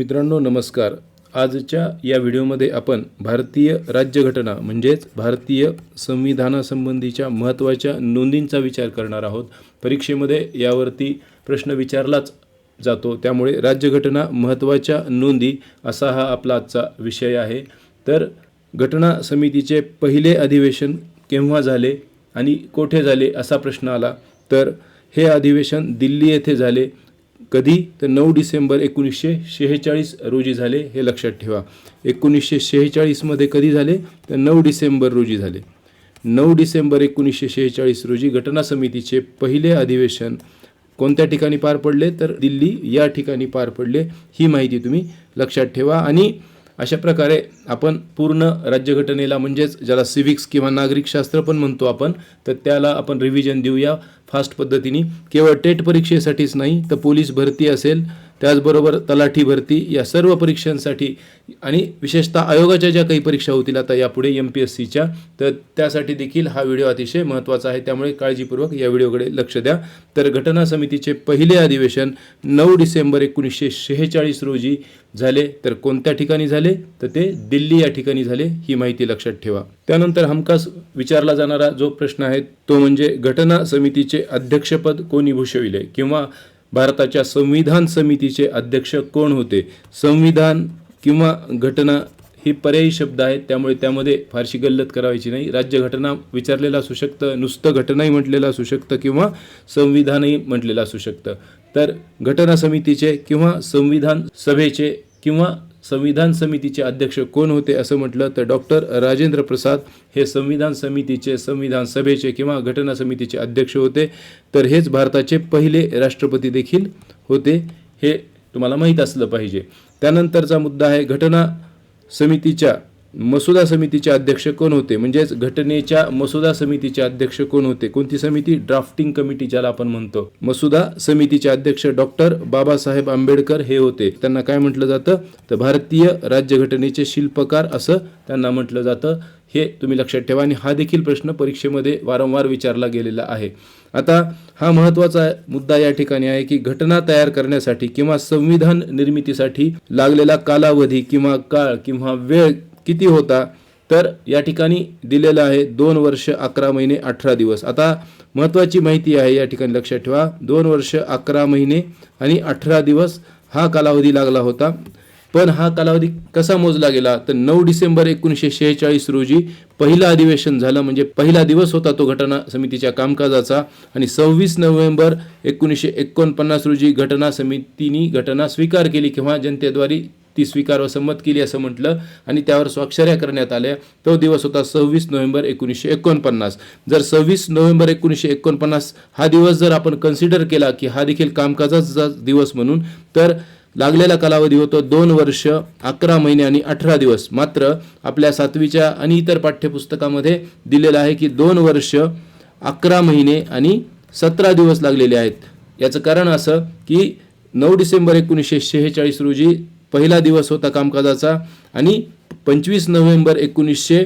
मित्रांनो नमस्कार. आजच्या या व्हिडिओमध्ये आपण भारतीय राज्यघटना म्हणजेच भारतीय संविधानासंबंधीच्या महत्त्वाच्या नोंदींचा विचार करणार आहोत. परीक्षेमध्ये यावरती प्रश्न विचारलाच जातो. त्यामुळे राज्यघटना महत्त्वाच्या नोंदी असा हा आपला आजचा विषय आहे. तर घटना समितीचे पहिले अधिवेशन केव्हा झाले आणि कोठे झाले असा प्रश्न आला. तर हे अधिवेशन दिल्ली येथे झाले. कधी? तर नऊ डिसेंबर एकोणीसशे शेहेचाळीस रोजी झाले हे लक्षात ठेवा. एकोणीसशे शेहेचाळीसमध्ये कधी झाले? तर नऊ डिसेंबर रोजी झाले. नऊ डिसेंबर एकोणीसशे शेहेचाळीस रोजी घटना समितीचे पहिले अधिवेशन कोणत्या ठिकाणी पार पडले? तर दिल्ली या ठिकाणी पार पडले. ही माहिती तुम्ही लक्षात ठेवा. आणि अशा प्रकारे आपण पूर्ण राज्यघटनेला म्हणजेच ज्याला सिव्हिक्स किंवा नागरिकशास्त्र पण म्हणतो आपण तर त्याला आपण रिव्हिजन देऊया. फास्ट पद्धतीने. केवळ टेट परीक्षेसाठीच नाही तर पोलीस भरती असेल त्याचबरोबर तलाठी भरती या सर्व परीक्षांसाठी आणि विशेषतः आयोगाच्या ज्या काही परीक्षा होतील आता यापुढे एम पी एस सीच्या तर त्यासाठी देखील हा व्हिडिओ अतिशय महत्त्वाचा आहे. त्यामुळे काळजीपूर्वक या व्हिडिओकडे लक्ष द्या. तर घटना समितीचे पहिले अधिवेशन नऊ डिसेंबर एकोणीसशे शेहेचाळीस रोजी झाले. तर कोणत्या ठिकाणी झाले? तर ते दिल्ली या ठिकाणी झाले. ही माहिती लक्षात ठेवा. त्यानंतर हमखास विचारला जाणारा जो प्रश्न आहे तो म्हणजे घटना समितीचे अध्यक्षपद कोणी भूषविले? किंवा भारताच्या संविधान समितीचे अध्यक्ष कोण होते? संविधान किंवा घटना ही पर्यायी शब्द आहेत त्यामुळे त्यामध्ये फारशी गल्लत करायची नाही. राज्यघटना विचारलेलं असू शकतं नुसतं घटनाही म्हटलेलं असू शकतं किंवा संविधानही म्हटलेलं असू शकतं. तर घटना समितीचे किंवा संविधान सभेचे किंवा संविधान समितीचे अध्यक्ष कोण होते असं म्हटलं तर डॉक्टर राजेंद्र प्रसाद हे संविधान समितीचे संविधान सभेचे किंवा घटना समितीचे अध्यक्ष होते. तर हेच भारताचे पहिले राष्ट्रपती देखील होते हे तुम्हाला माहीत असलं पाहिजे. त्यानंतरचा मुद्दा आहे घटना समितीच्या मसुदा समितीचे अध्यक्ष कोण होते? म्हणजेच घटनेच्या मसुदा समितीचे अध्यक्ष कोण होते? कोणती समिती? ड्राफ्टिंग कमिटी ज्याला आपण म्हणतो. मसुदा समितीचे अध्यक्ष डॉक्टर बाबासाहेब आंबेडकर हे होते. त्यांना काय म्हटलं जातं? तर भारतीय राज्यघटनेचे शिल्पकार असं त्यांना म्हटलं जातं. हे तुम्ही लक्षात ठेवा आणि हा देखील प्रश्न परीक्षेमध्ये वारंवार विचारला गेलेला आहे. आता हा महत्त्वाचा मुद्दा या ठिकाणी आहे की घटना तयार करण्यासाठी किंवा संविधान निर्मितीसाठी लागलेला कालावधी किंवा काळ किंवा वेळ किती होता? तर या ठिकाणी दिलेलं आहे दोन वर्ष अकरा महिने अठरा दिवस. आता महत्त्वाची माहिती आहे या ठिकाणी लक्षात ठेवा. दोन वर्ष अकरा महिने आणि अठरा दिवस हा कालावधी लागला होता. पण हा कालावधी कसा मोजला गेला? तर नऊ डिसेंबर एकोणीसशे शेहेचाळीस रोजी पहिलं अधिवेशन झालं. म्हणजे पहिला दिवस होता तो घटना समितीच्या कामकाजाचा. आणि सव्वीस नोव्हेंबर एकोणीसशे एकोणपन्नास रोजी घटना समितीने घटना स्वीकार केली. किंवा जनतेद्वारे ती स्वीकार व संमत केली असं म्हटलं आणि त्यावर स्वाक्षऱ्या करण्यात आल्या. तो दिवस होता सव्वीस नोव्हेंबर एकोणीसशे एकोणपन्नास. जर सव्वीस नोव्हेंबर एकोणीसशे एकोणपन्नास हा दिवस जर आपण कन्सिडर केला की हा देखील कामकाजाचा दिवस म्हणून तर लागलेला कालावधी होतो दोन वर्ष अकरा महिने आणि अठरा दिवस. मात्र आपल्या सातवीच्या आणि इतर पाठ्यपुस्तकामध्ये दिलेलं आहे की दोन वर्ष अकरा महिने आणि सतरा दिवस लागलेले आहेत. याचं कारण असं की नऊ डिसेंबर एकोणीसशे शेहेचाळीस रोजी पहिला दिवस होता कामकाजाचा आणि पंचवीस नोव्हेंबर एकोणीसशे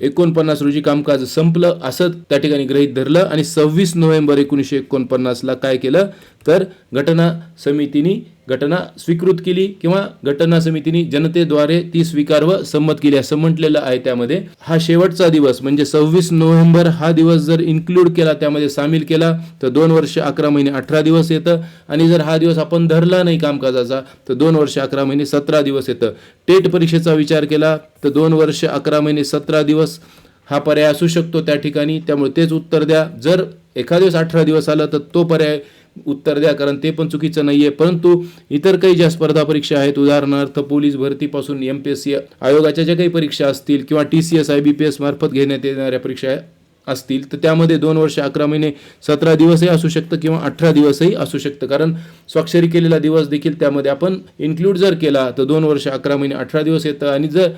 एकोणपन्नास रोजी कामकाज संपलं. असं त्या ठिकाणी गृहीत धरलं आणि सव्वीस नोव्हेंबर एकोणीसशे एकोणपन्नासला काय केलं? तर घटना समितीने घटना स्वीकृत केली किंवा घटना समितीने जनतेद्वारे ती स्वीकार व संमत केली असं म्हटलेलं आहे त्यामध्ये. हा शेवटचा दिवस म्हणजे सव्वीस नोव्हेंबर हा दिवस जर इन्क्लूड केला त्यामध्ये सामील केला तर दोन वर्ष अकरा महिने अठरा दिवस येतं. आणि जर हा दिवस आपण धरला नाही कामकाजाचा तर दोन वर्ष अकरा महिने सतरा दिवस येतं. टेट परीक्षेचा विचार केला तर दोन वर्ष अकरा महिने सतरा दिवस हा पर्याय असू शकतो त्या ठिकाणी. त्यामुळे तेच उत्तर द्या. जर एखाद्या दिवस अठरा दिवस आला तर तो पर्याय उत्तर द्या कारण ते पण चुकीचं नाही आहे परंतु इतर काही ज्या स्पर्धा परीक्षा आहेत उदाहरणार्थ पोलीस भरतीपासून एम पी एस सी आयोगाच्या ज्या काही परीक्षा असतील किंवा T C S I B P S मार्फत घेण्यात येणाऱ्या परीक्षा असतील तर त्यामध्ये दोन वर्ष अकरा महिने सतरा दिवसही असू शकतं किंवा अठरा दिवसही असू शकतं. कारण स्वाक्षरी केलेला दिवस देखील त्यामध्ये आपण इन्क्लूड जर केला तर दोन वर्ष अकरा महिने अठरा दिवस येतं. आणि जर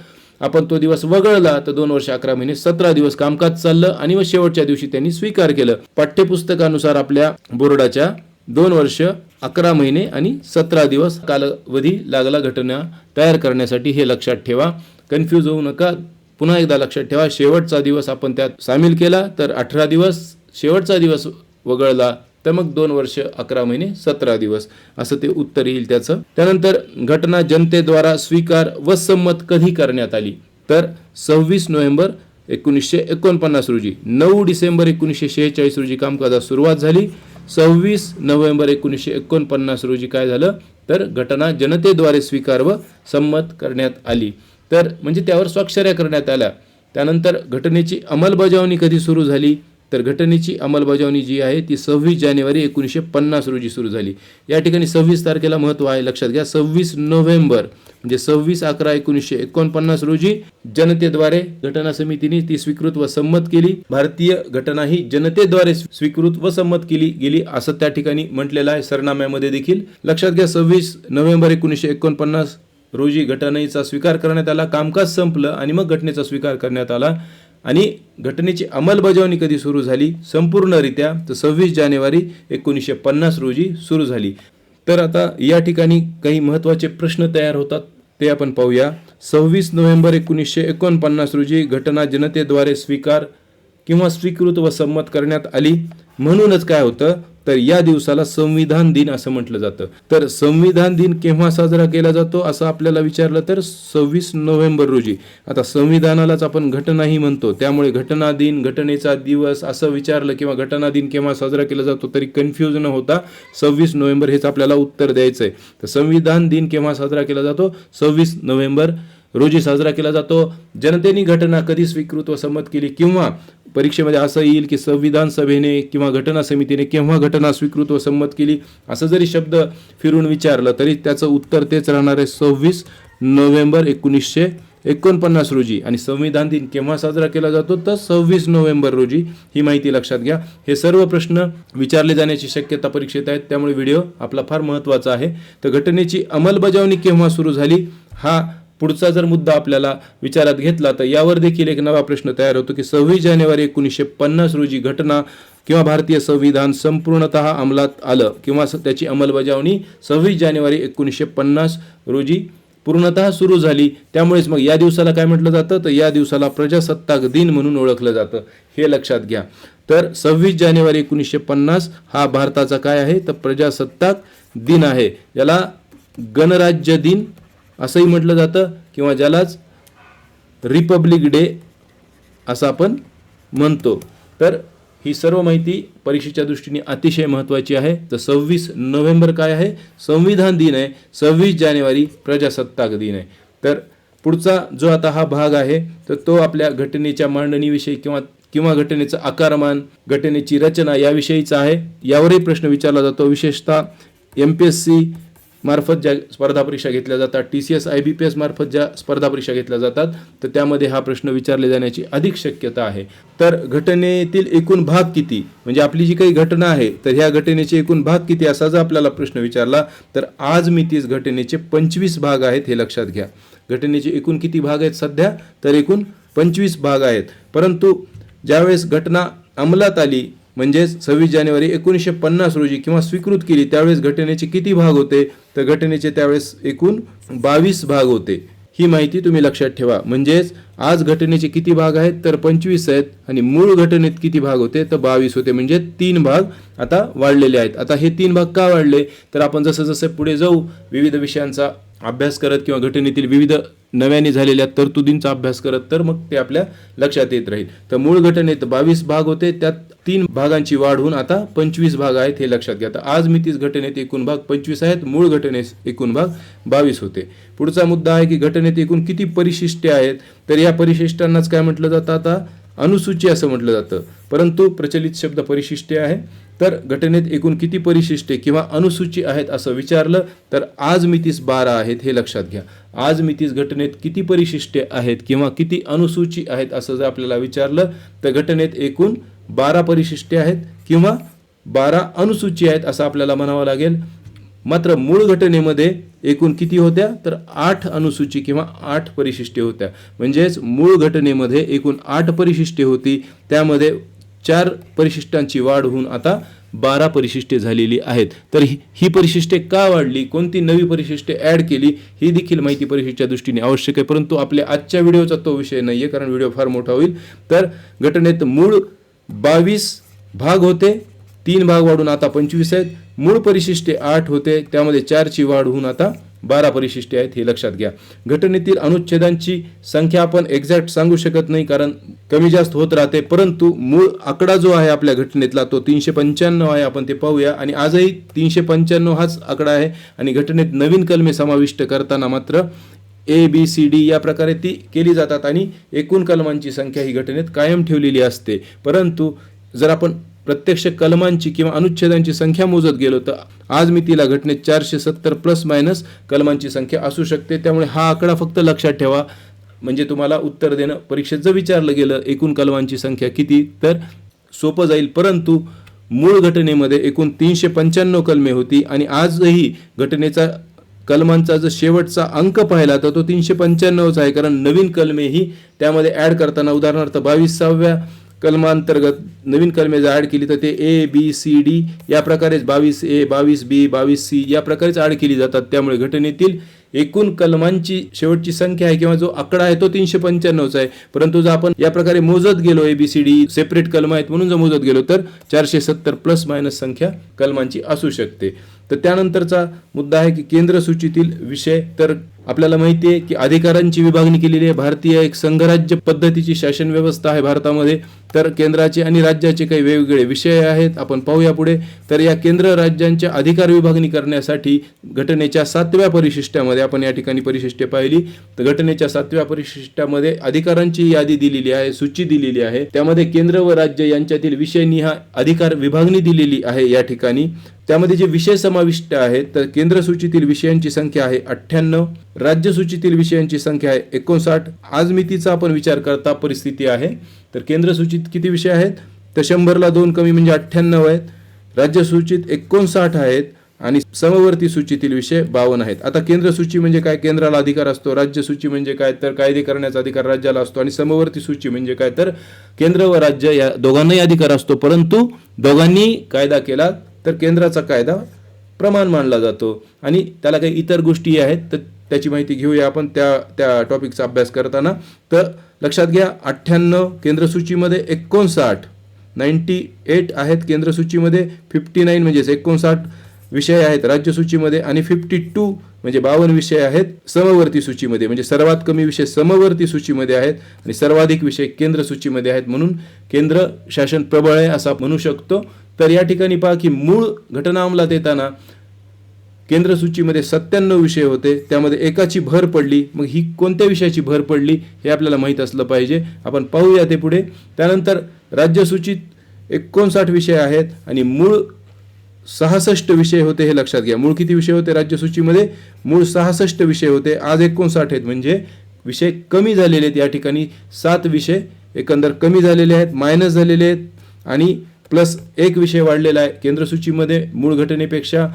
आपण तो दिवस वगळला तर दोन वर्ष अकरा महिने सतरा दिवस कामकाज चाललं आणि मग शेवटच्या दिवशी त्यांनी स्वीकार केलं. पाठ्यपुस्तकानुसार आपल्या बोर्डाच्या दोन वर्ष अकरा महिने आणि सतरा दिवस कालावधी लागला घटना तयार करण्यासाठी हे लक्षात ठेवा. कन्फ्यूज होऊ नका. पुन्हा एकदा लक्षात ठेवा. शेवटचा दिवस आपण त्यात सामील केला तर अठरा दिवस शेवटचा दिवस वगळला तर मग दोन वर्ष अकरा महिने सतरा दिवस. असं ते उत्तर येईल त्याचं. त्यानंतर घटना जनतेद्वारा स्वीकार व संमत कधी करण्यात आली? तर सव्वीस नोव्हेंबर एकोणीसशे एकोणपन्नास रोजी. नऊ डिसेंबर एकोणीसशे शेहेचाळीस रोजी कामकाजास सुरुवात झाली. सव्वीस नोव्हेंबर एकोणीसशे एकोणपन्नास रोजी काय झालं? तर घटना जनतेद्वारे स्वीकार व संमत करण्यात आली. तर म्हणजे त्यावर स्वाक्षऱ्या करण्यात आल्या. त्यानंतर घटनेची अंमलबजावणी कधी सुरू झाली? तर घटनेची अंमलबजावणी जी आहे ती सव्वीस जानेवारी एकोणीसशे पन्नास रोजी सुरू झाली. या ठिकाणी सव्वीस तारखेला महत्त्व आहे लक्षात घ्या. सव्वीस नोव्हेंबर म्हणजे सव्वीस अकरा एकोणीसशे एकोणपन्नास रोजी जनतेद्वारे घटना समितीने ती स्वीकृत व संमत केली. भारतीय घटना ही जनतेद्वारे स्वीकृत व संमत केली गेली असं त्या ठिकाणी म्हटलेलं आहे सरनाम्यामध्ये देखील. लक्षात घ्या सव्वीस नोव्हेंबर एकोणीसशे एकोणपन्नास रोजी घटनेचा स्वीकार करण्यात आला कामकाज संपलं आणि मग घटनेचा स्वीकार करण्यात आला. आणि घटनेची अंमलबजावणी कधी सुरू झाली? संपूर्णरित्या तर सव्वीस जानेवारी एकोणीसशे पन्नास रोजी सुरू झाली. तर आता या ठिकाणी काही महत्त्वाचे प्रश्न तयार होतात ते आपण पाहूया. सव्वीस नोव्हेंबर एकोणीसशे एकोणपन्नास रोजी घटना जनतेद्वारे स्वीकार किंवा स्वीकृत व संमत करण्यात आली. म्हणूनच काय होतं? तर या दिवसाला संविधान दिन असं म्हटलं जातं. तर संविधान दिन केव्हा साजरा केला जातो असं आपल्याला विचारलं तर सव्वीस नोव्हेंबर रोजी. आता संविधानालाच आपण घटनाही म्हणतो. त्यामुळे घटना दिन घटनेचा दिवस असं विचारलं किंवा घटना दिन केव्हा साजरा केला जातो तरी कन्फ्यूज न होता सव्वीस नोव्हेंबर हेच आपल्याला उत्तर द्यायचं आहे तर संविधान दिन केव्हा साजरा केला जातो? सव्वीस नोव्हेंबर रोजी साजरा केला जातो. जनतेने घटना कधी स्वीकृत व संमत केली किंवा परीक्षेमध्ये असं येईल की संविधान सभेने किंवा घटना समितीने केव्हा घटना स्वीकृत व संमत केली असं जरी शब्द फिरून विचारलं तरी त्याचं उत्तर तेच राहणार आहे. सव्वीस नोव्हेंबर एकोणीसशे एकोणपन्नास रोजी. आणि संविधान दिन केव्हा साजरा केला जातो? तर सव्वीस नोव्हेंबर रोजी. ही माहिती लक्षात घ्या. हे सर्व प्रश्न विचारले जाण्याची शक्यता परीक्षेत आहेत. त्यामुळे व्हिडिओ आपला फार महत्त्वाचा आहे. तर घटनेची अंमलबजावणी केव्हा सुरू झाली? हा पुढचा जर मुद्दा आपल्याला विचारात घेतला तर यावर देखील एक नवा प्रश्न तयार होतो की सव्वीस जानेवारी एकोणीसशे पन्नास रोजी घटना किंवा भारतीय संविधान संपूर्णतः अंमलात आलं किंवा स- त्याची अंमलबजावणी सव्वीस जानेवारी एकोणीसशे पन्नास रोजी पूर्णतः सुरू झाली. त्यामुळेच मग या दिवसाला काय म्हटलं जातं? तर या दिवसाला प्रजासत्ताक दिन म्हणून ओळखलं जातं. हे लक्षात घ्या. तर सव्वीस जानेवारी एकोणीसशे पन्नास हा भारताचा काय आहे? तर प्रजासत्ताक दिन आहे. याला गणराज्य दिन असंही म्हटलं जातं किंवा ज्यालाच रिपब्लिक डे असं आपण म्हणतो. तर ही सर्व माहिती परीक्षेच्या दृष्टीने अतिशय महत्त्वाची आहे. तर सव्वीस नोव्हेंबर काय आहे? संविधान दिन आहे. सव्वीस जानेवारी प्रजासत्ताक दिन आहे. तर पुढचा जो आता हा भाग आहे तर तो आपल्या घटनेच्या मांडणीविषयी किंवा किंवा घटनेचं आकारमान घटनेची रचना याविषयीचा आहे. यावरही प्रश्न विचारला जातो. विशेषतः एम पी एस सी मार्फत ज्या स्पर्धा परीक्षा घेतल्या जातात T C S I B P S मार्फत ज्या स्पर्धा परीक्षा घेतल्या जातात तर त्यामध्ये हा प्रश्न विचारले जाण्याची अधिक शक्यता आहे. तर घटनेतील एकूण भाग किती? म्हणजे आपली जी काही घटना आहे तर ह्या घटनेचे एकूण भाग किती असा जर आपल्याला प्रश्न विचारला? तर आज मी तीस घटनेचे पंचवीस भाग आहेत हे लक्षात घ्या. घटनेचे एकूण किती भाग आहेत सध्या? तर एकूण पंचवीस भाग आहेत. परंतु ज्यावेळेस घटना अंमलात आली म्हणजेच सव्वीस जानेवारी एकोणीसशे पन्नास रोजी किंवा स्वीकृत केली त्यावेळेस घटनेचे किती भाग होते? तर घटनेचे त्यावेळेस एकूण बावीस भाग होते. ही माहिती तुम्ही लक्षात ठेवा. म्हणजेच आज घटनेचे किती भाग आहेत? तर पंचवीस आहेत आणि मूळ घटनेत किती भाग होते? तर बावीस होते. म्हणजे तीन भाग आता वाढलेले आहेत. आता हे तीन भाग का वाढले? तर आपण जसं जसं पुढे जाऊ विविध विषयांचा अभ्यास करत किंवा घटनेतील विविध नव्याने झालेल्या तरतुदींचा अभ्यास करत तर मग ते आपल्या लक्षात येत राहील. तर मूळ घटनेत बावीस भाग होते त्यात तीन भागांची वाढ होऊन आता पंचवीस भाग आहेत हे लक्षात घ्या. तर आज मी तीस घटनेत एकूण भाग पंचवीस आहेत मूळ घटनेत एकूण भाग बावीस होते. पुढचा मुद्दा आहे की घटनेत एकूण किती परिशिष्टे आहेत? तर या परिशिष्टांनाच काय म्हटलं जातं आता? अनुसूची असं म्हटलं जातं. परंतु प्रचलित शब्द परिशिष्टे आहे. तर घटनेत एकूण किती परिशिष्टे किंवा अनुसूची आहेत असं विचारलं तर आज मितीस बारा आहेत हे लक्षात घ्या. आज मितीस घटनेत किती परिशिष्टे आहेत किंवा किती अनुसूची आहेत असं जर आपल्याला विचारलं तर घटनेत एकूण बारा परिशिष्टे आहेत किंवा बारा अनुसूची आहेत असं आपल्याला म्हणावं लागेल. मात्र मूळ घटनेमध्ये एकूण किती होत्या? तर आठ अनुसूची किंवा आठ परिशिष्टे होत्या. म्हणजेच मूळ घटनेमध्ये एकूण आठ परिशिष्टे होती. त्यामध्ये चार परिशिष्टांची वाढ होऊन आता बारा परिशिष्टे झालेली आहेत. तर ही ही परिशिष्टे का वाढली? कोणती नवी परिशिष्टे ॲड केली? ही देखील माहिती परीक्षेच्या दृष्टीने आवश्यक आहे. परंतु आपल्या आजच्या व्हिडिओचा तो विषय नाही आहे कारण व्हिडिओ फार मोठा होईल. तर घटनेत मूळ बावीस भाग होते. तीन भाग वाढून आता पंचवीस आहेत. मूळ परिशिष्टे आठ होते. त्यामध्ये चारची वाढ होऊन आता बारा परिशिष्टे आहेत हे लक्षात घ्या. घटनेतील अनुच्छेदांची संख्या आपण एक्झॅक्ट सांगू शकत नाही कारण कमी जास्त होत राहते. परंतु मूळ आकडा जो आहे आपल्या घटनेतला तो तीनशे पंच्याण्णव आहे. आपण ते पाहूया. आणि आजही तीनशे पंच्याण्णव हाच आकडा आहे. आणि घटनेत नवीन कलमे समाविष्ट करताना मात्र ए बी सी डी या प्रकारे ती केली जातात. आणि एकूण कलमांची संख्या ही घटनेत कायम ठेवलेली असते. परंतु जर आपण प्रत्यक्ष कलमांची किंवा अनुच्छेदांची संख्या मोजत गेलो तर आज मी तिला घटनेत चारशे सत्तर प्लस मायनस कलमांची संख्या असू शकते. त्यामुळे हा आकडा फक्त लक्षात ठेवा. म्हणजे तुम्हाला उत्तर देणं परीक्षेत जर विचारलं गेलं एकूण कलमांची संख्या किती तर सोपं जाईल. परंतु मूळ घटनेमध्ये एकूण तीनशे पंच्याण्णव कलमे होती आणि आजही घटनेचा कलमांचा जर शेवटचा अंक पाहिला तर तो तीनशे पंच्याण्णवच आहे. कारण नवीन कलमे ही त्यामध्ये ॲड करताना उदाहरणार्थ बावीसाव्या कलमांतर्गत नवीन कलमे जर ॲड केली तर ते ए बी सी डी या प्रकारेच बावीस ए बावीस बी बावीस सी या प्रकारेच ॲड केली जातात. त्यामुळे घटनेतील एकूण कलमांची शेवटची संख्या आहे किंवा जो आकडा आहे तो तीनशे पंच्याण्णवचा आहे. परंतु जर आपण या प्रकारे मोजत गेलो A B C D separate कलम आहेत म्हणून जर मोजत गेलो तर चारशे सत्तर प्लस मायनस संख्या कलमांची असू शकते. तर त्यानंतरचा मुद्दा आहे की केंद्र सूचीतील विषय तर आपल्याला माहिती आहे की अधिकारांची विभागणी केलेली आहे. भारतीय एक संघराज्य पद्धतीची शासन व्यवस्था आहे भारतामध्ये. तर केंद्राचे आणि राज्याचे काही वेगवेगळे विषय आहेत. आपण पाहूया पुढे. तर या केंद्र राज्यांच्या अधिकार विभागणी करण्यासाठी घटनेच्या सातव्या परिशिष्टामध्ये आपण या ठिकाणी परिशिष्टे पाहिली. तर घटनेच्या सातव्या परिशिष्टामध्ये अधिकारांची यादी दिलेली आहे सूची दिलेली आहे. त्यामध्ये केंद्र व राज्य यांच्यातील विषयनिहा अधिकार विभागणी दिलेली आहे या ठिकाणी. त्यामध्ये जे विषय समाविष्ट आहेत तर केंद्र सूचीतील विषयांची संख्या आहे अठ्ठ्याण्णव राज्य सूचीतील विषयांची संख्या आहे एकोणसाठ. आज मितीचा आपण विचार करता परिस्थिती आहे तर केंद्र सूचीत किती विषय आहेत? तर शंभरला दोन कमी म्हणजे अठ्ठ्याण्णव आहेत. राज्य सूचीत एकोणसाठ आहेत आणि समवर्ती सूचीतील विषय बावन्न आहेत. आता केंद्र सूची म्हणजे काय? केंद्राला अधिकार असतो राज्य सूची म्हणजे काय? तर कायदे करण्याचा अधिकार राज्याला असतो आणि समवर्ती सूची म्हणजे काय? तर केंद्र व राज्य या दोघांनाही अधिकार असतो परंतु दोघांनी कायदा केला तर केंद्राचा कायदा प्रमाण मानला जातो आणि त्याला काही इतर गोष्टी आहेत तर त्याची माहिती घेऊया आपण त्या त्या टॉपिकचा अभ्यास करताना. तर लक्षात घ्या अठ्ठ्याण्णव केंद्रसूचीमध्ये एकोणसाठ नाईन्टी एट आहेत केंद्रसूचीमध्ये फिफ्टी नाईन म्हणजेच एकोणसाठ विषय आहेत राज्यसूचीमध्ये आणि फिफ्टी टू म्हणजे बावन्न विषय आहेत समवर्ती सूचीमध्ये. म्हणजे सर्वात कमी विषय समवर्ती सूचीमध्ये आहेत आणि सर्वाधिक विषय केंद्र सूचीमध्ये आहेत म्हणून केंद्र शासन प्रबळ आहे असं आपण म्हणू शकतो. तर या ठिकाणी पहा की मूळ घटना अंमलात येताना केंद्र सूचीमध्ये सत्त्याण्णव विषय होते. त्यामध्ये एकाची भर पडली. मग ही कोणत्या विषयाची भर पडली हे आपल्याला माहीत असलं पाहिजे. आपण पाहूया ते पुढे. त्यानंतर राज्यसूचीत एकोणसाठ विषय आहेत आणि मूळ सहासष्ट विषय होते हे लक्षात घ्या. मूळ किती विषय होते राज्यसूचीमध्ये? मूळ सहासष्ट विषय होते. आज एकोणसाठ आहेत. म्हणजे विषय कमी झालेले आहेत या ठिकाणी. सात विषय एकंदर कमी झालेले आहेत मायनस झालेले आहेत आणि प्लस एक विषय वाढलेला आहे केंद्रसूचीमध्ये मूळ घटनेपेक्षा.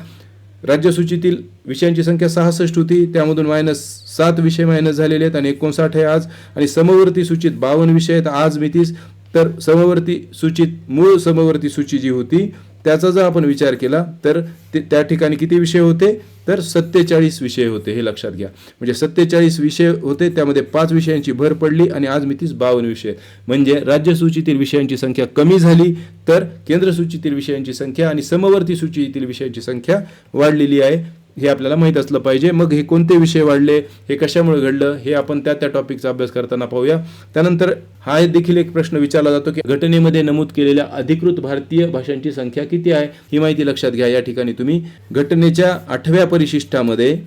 राज्यसूचीतील विषयांची संख्या सहासष्ट होती. त्यामधून मायनस सात विषय मायनस झालेले आहेत आणि एकोणसाठ आहे आज. आणि समवर्ती सूचीत बावन्न विषय आहेत. आज मितीस. तर समवर्ती सूचीत मूळ समवर्ती सूची जी होती त्याचा जर आपण विचार केला तर ते त्या ठिकाणी किती विषय होते? तर सत्तेचाळीस विषय होते हे लक्षात घ्या. म्हणजे सत्तेचाळीस विषय होते त्यामध्ये पाच विषयांची भर पडली आणि आज मितीस बावन्न विषय. म्हणजे राज्य सूचीतील विषयांची संख्या कमी झाली तर केंद्र सूचीतील विषयांची संख्या आणि समवर्ती सूचीतील विषयांची संख्या वाढलेली आहे. हे आपल्याला माहीत असलं पाहिजे. मग हे कोणते विषय वाढले? हे कशामुळे घडलं? हे आपण त्या त्या टॉपिकचा अभ्यास करताना पाहूया. त्यानंतर हा देखील एक प्रश्न विचारला जातो की घटनेमध्ये नमूद केलेल्या अधिकृत भारतीय भाषांची संख्या किती आहे? ही माहिती लक्षात घ्या. या ठिकाणी तुम्ही घटनेच्या आठव्या परिशिष्टामध्ये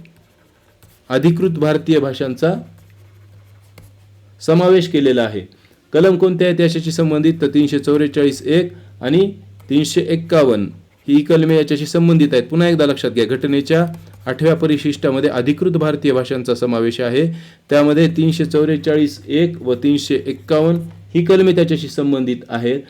अधिकृत भारतीय भाषांचा समावेश केलेला आहे. कलम कोणते आहे त्याच्याशी संबंधित तर तीनशे चौवेचाळीस एक आणि तीनशे एक्कावन्न. ही कलमे याच्याशी संबंधित आहेत. पुन्हा एकदा लक्षात घ्या घटनेच्या आठव्या परिशिष्टामध्ये अधिकृत भारतीय भाषांचा समावेश आहे. त्यामध्ये तीनशे चौवेचाळीस एक व तीनशे एक्कावन्न ही कलमे त्याच्याशी संबंधित आहेत.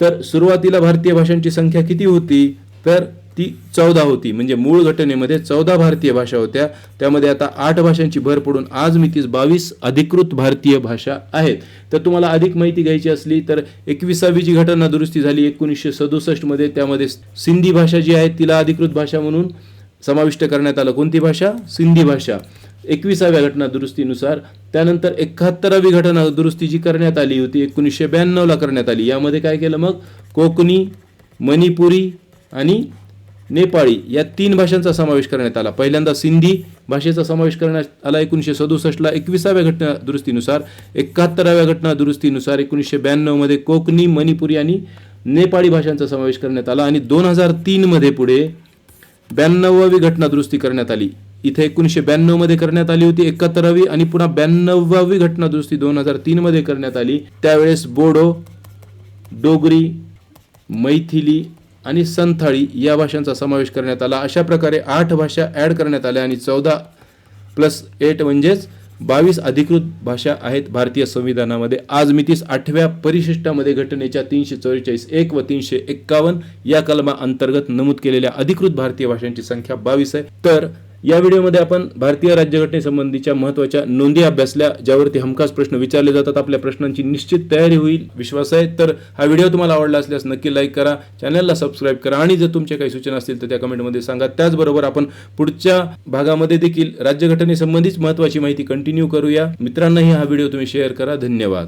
तर सुरुवातीला भारतीय भाषांची संख्या किती होती? तर ती चौदा होती. म्हणजे मूळ घटनेमध्ये चौदा भारतीय भाषा होत्या. त्यामध्ये आता आठ भाषांची भर पडून आज मितीस बावीस अधिकृत भारतीय भाषा आहेत. तर तुम्हाला अधिक माहिती घ्यायची असली तर एकविसावी जी घटना दुरुस्ती झाली एकोणीसशे सदुसष्टमध्ये त्यामध्ये सिंधी भाषा जी आहे तिला अधिकृत भाषा म्हणून समाविष्ट करण्यात आलं. कोणती भाषा? सिंधी भाषा. एकविसाव्या घटना दुरुस्तीनुसार त्यानंतर एकाहत्तरावी घटना दुरुस्ती जी करण्यात आली होती एकोणीसशे ब्याण्णवला करण्यात आली. यामध्ये काय केलं मग? कोकणी मणिपुरी आणि नेपाळी या तीन भाषांचा समावेश करण्यात आला. पहिल्यांदा सिंधी भाषेचा समावेश करण्यात आला एकोणीसशे सदुसष्टला. एकविसाव्या घटना दुरुस्तीनुसार एकाहत्तराव्या घटना दुरुस्तीनुसार एकोणीसशे ब्याण्णवमध्ये कोकणी मणिपुरी आणि नेपाळी भाषांचा समावेश करण्यात आला आणि दोन हजार तीनमध्ये पुढे ब्याण्णवावी घटना दुरुस्ती करण्यात आली. इथे एकोणीसशे ब्याण्णवमध्ये करण्यात आली होती एकाहत्तरावी आणि पुन्हा ब्याण्णवावी घटना दुरुस्ती दोन हजार तीनमध्ये करण्यात आली. त्यावेळेस बोडो डोगरी मैथिली आणि संथाळी या भाषांचा समावेश करण्यात आला. अशा प्रकारे आठ भाषा ॲड करण्यात आल्या आणि चौदा प्लस एट म्हणजेच बावीस अधिकृत भाषा आहेत भारतीय संविधानामध्ये. आज मितीस आठव्या परिशिष्टामध्ये घटनेच्या तीनशे चौवेचाळीस एक व तीनशे एक्कावन्न या कलमा अंतर्गत नमूद केलेल्या अधिकृत भारतीय भाषांची संख्या बावीस आहे. तर या व्हिडिओमध्ये आपण भारतीय राज्यघटनेसंबंधीच्या महत्त्वाच्या नोंदी अभ्यासल्या ज्यावरती हमखास प्रश्न विचारले जातात. आपल्या प्रश्नांची निश्चित तयारी होईल. विश्वास आहे. तर हा व्हिडिओ तुम्हाला आवडला असल्यास नक्की लाईक करा. चॅनलला सबस्क्राईब करा. आणि जर तुमच्या काही सूचना असतील तर त्या कमेंटमध्ये सांगा. त्याचबरोबर आपण पुढच्या भागामध्ये देखील राज्यघटनेसंबंधीच महत्त्वाची माहिती कंटिन्यू करूया. मित्रांनाही हा व्हिडिओ तुम्ही शेअर करा. धन्यवाद.